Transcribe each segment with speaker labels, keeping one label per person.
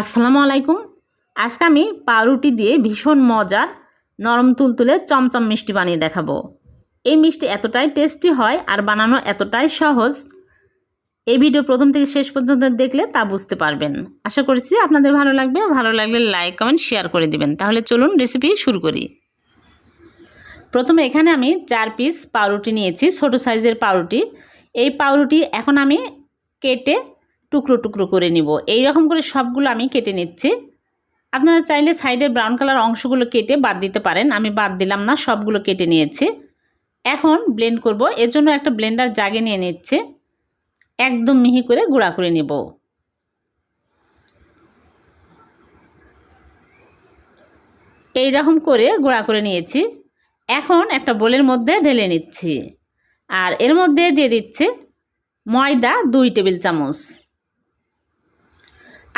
Speaker 1: আসসালামু আলাইকুম। আজকে আমি পাউরুটি দিয়ে ভীষণ মজার নরম তুলতুলে চমচম মিষ্টি বানিয়ে দেখাবো। এই মিষ্টি এতটাই টেস্টি হয় আর বানানো এতটাই সহজ। এই ভিডিও প্রথম থেকে শেষ পর্যন্ত দেখলে তা বুঝতে পারবেন। আশা করছি আপনাদের ভালো লাগবে। ভালো লাগলে লাইক, কমেন্ট, শেয়ার করে দিবেন। তাহলে চলুন রেসিপি শুরু করি। প্রথমে এখানে আমি চার পিস পাউরুটি নিয়েছি, ছোট সাইজের পাউরুটি। এই পাউরুটি এখন আমি কেটে টুকরো টুকরো করে নিব। এই রকম করে সবগুলো আমি কেটে নিচ্ছি। আপনারা চাইলে সাইডের ব্রাউন কালার অংশগুলো কেটে বাদ দিতে পারেন। আমি বাদ দিলাম না, সবগুলো কেটে নিয়েছি। এখন ব্লেন্ড করব। এর জন্য একটা ব্লেন্ডার জাগে নিয়ে নিচ্ছে। একদম মিহি করে গুঁড়া করে নেব। এই রকম করে গুঁড়া করে নিয়েছি। এখন একটা বোলের মধ্যে ঢেলে নিচ্ছি। আর এর মধ্যে দিয়ে দিচ্ছে ময়দা দুই টেবিল চামচ।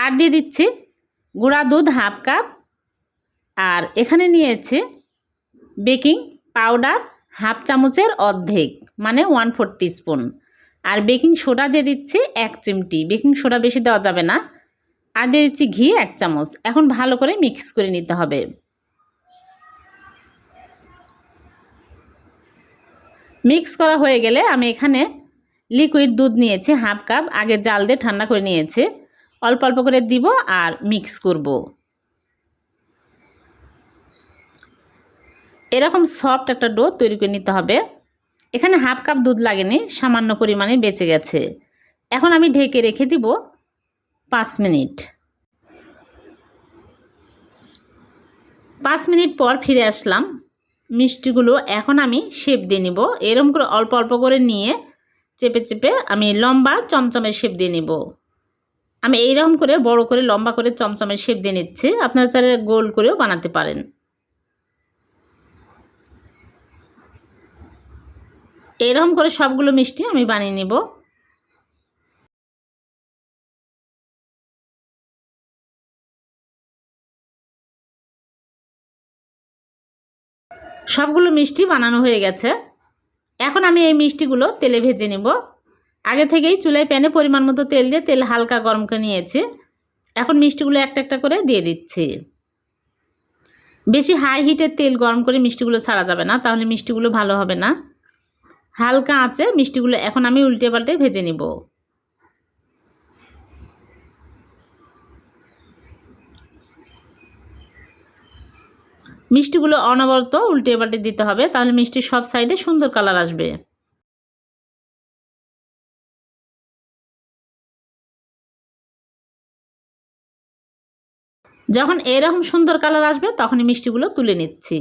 Speaker 1: আর দিয়ে দিচ্ছি গুঁড়া দুধ হাফ কাপ। আর এখানে নিয়েছে বেকিং পাউডার হাফ চামচের অর্ধেক মানে ওয়ান ফোর স্পুন আর বেকিং সোডা দিয়ে দিচ্ছি এক চিমটি, বেকিং সোডা বেশি দেওয়া যাবে না। আর দিয়ে দিচ্ছি ঘি এক চামচ, এখন ভালো করে মিক্স করে নিতে হবে। মিক্স করা হয়ে গেলে আমি এখানে লিকুইড দুধ নিয়েছি হাফ কাপ, আগে জাল দিয়ে ঠান্ডা করে নিয়েছি। অল্প অল্প করে দিব আর মিক্স করব। এরকম সফট একটা ডো তৈরি করে নিতে হবে। এখানে হাফ কাপ দুধ লাগেনি, সামান্য পরিমাণে বেঁচে গেছে। এখন আমি ঢেকে রেখে দিব পাঁচ মিনিট। পাঁচ মিনিট পর ফিরে আসলাম। মিষ্টিগুলো এখন আমি শেপ দিয়ে নিব। এরম করে অল্প অল্প করে নিয়ে চেপে চেপে আমি লম্বা চমচমের শেপ দিয়ে নিব। আমি এইরকম করে বড় করে, লম্বা করে চমচমের শেপ দিয়ে নিচ্ছি। আপনারা চাইলে গোল করেও বানাতে পারেন। এরকম করে সবগুলো মিষ্টি আমি বানিয়ে নিব। সবগুলো মিষ্টি বানানো হয়ে গেছে। এখন আমি এই মিষ্টিগুলো তেলে ভেজে নেব। আগে থেকেই চুলায় প্যানে পরিমাণ মতো তেল দিয়ে তেল হালকা গরম করে নিয়েছি। এখন মিষ্টিগুলো একটা একটা করে দিয়ে দিচ্ছি। বেশি হাই হিটের তেল গরম করে মিষ্টিগুলো ছাড়া যাবে না, তাহলে মিষ্টিগুলো ভালো হবে না। হালকা আছে মিষ্টিগুলো এখন আমি উল্টে পাল্টে ভেজে নিব। মিষ্টিগুলো অনবরত উল্টে পাল্টে দিতে হবে, তাহলে মিষ্টির সব সাইডে সুন্দর কালার আসবে। যখন এরকম সুন্দর কালার আসবে, তখনই মিষ্টিগুলো তুলে নিচ্ছি।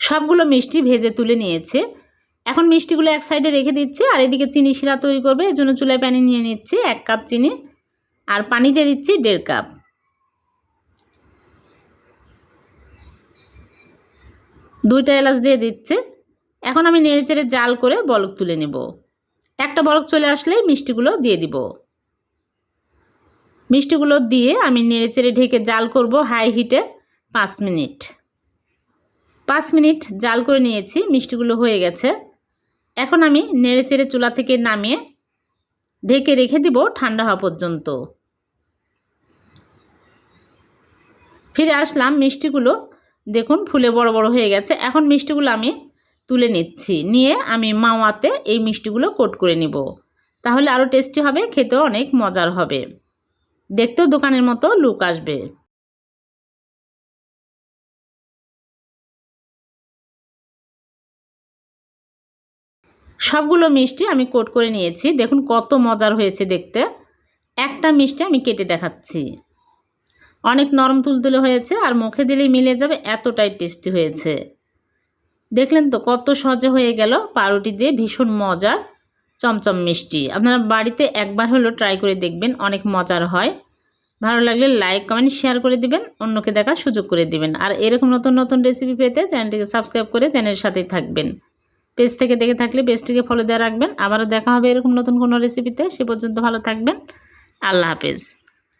Speaker 1: সবগুলো মিষ্টি ভেজে তুলে নিয়েছে। এখন মিষ্টিগুলো এক সাইডে রেখে দিচ্ছি, আর এদিকে চিনি শিরা তৈরি করবে। এর জন্য চুলায় প্যানে নিয়ে নিচ্ছি এক কাপ চিনি, আর পানি দিয়ে দিচ্ছি দেড় কাপ। দুইটা এলাচ দিয়ে দিচ্ছে। এখন আমি নেড়ে চেড়ে জাল করে বলক তুলে নেব। একটা বরফ চলে আসলে মিষ্টিগুলো দিয়ে দিব। মিষ্টিগুলো দিয়ে আমি নেড়ে চেড়ে ঢেকে জাল করব হাই হিটে পাঁচ মিনিট। পাঁচ মিনিট জাল করে নিয়েছি, মিষ্টিগুলো হয়ে গেছে। এখন আমি নেড়ে চেড়ে চুলা থেকে নামিয়ে ঢেকে রেখে দিব ঠান্ডা হওয়া পর্যন্ত। ফিরে আসলাম, মিষ্টিগুলো দেখুন ফুলে বড় বড় হয়ে গেছে। এখন মিষ্টিগুলো আমি তুলে নিচ্ছি। নিয়ে আমি মাওয়াতে এই মিষ্টিগুলো কোট করে নিব। তাহলে আরও টেস্টি হবে, খেতেও অনেক মজার হবে। দেখতেও দোকানের মতো লুক আসবে। সবগুলো মিষ্টি আমি কোট করে নিয়েছি। দেখুন কত মজার হয়েছে দেখতে। একটা মিষ্টি আমি কেটে দেখাচ্ছি। অনেক নরম তুলতুলে হয়েছে আর মুখে দিলেই মিলে যাবে, এতটাই টেস্টি হয়েছে। দেখলেন তো কত সহজে হয়ে গেল পাউরুটি দিয়ে ভীষণ মজার চমচম মিষ্টি। আপনারা বাড়িতে একবার হলো ট্রাই করে দেখবেন, অনেক মজার হয়। ভালো লাগলে লাইক কমেন্ট শেয়ার করে দিবেন, অন্যকে দেখার সুযোগ করে দিবেন। আর এরকম নতুন নতুন রেসিপি পেতে চ্যানেলটিকে সাবস্ক্রাইব করে চ্যানেলের সাথেই থাকবেন। পেজ থেকে দেখে থাকলে পেজটিকে ফলো দেওয়া রাখবেন। আবারও দেখা হবে এরকম নতুন কোনো রেসিপিতে সে পর্যন্ত ভালো থাকবেন। আল্লাহ হাফেজ।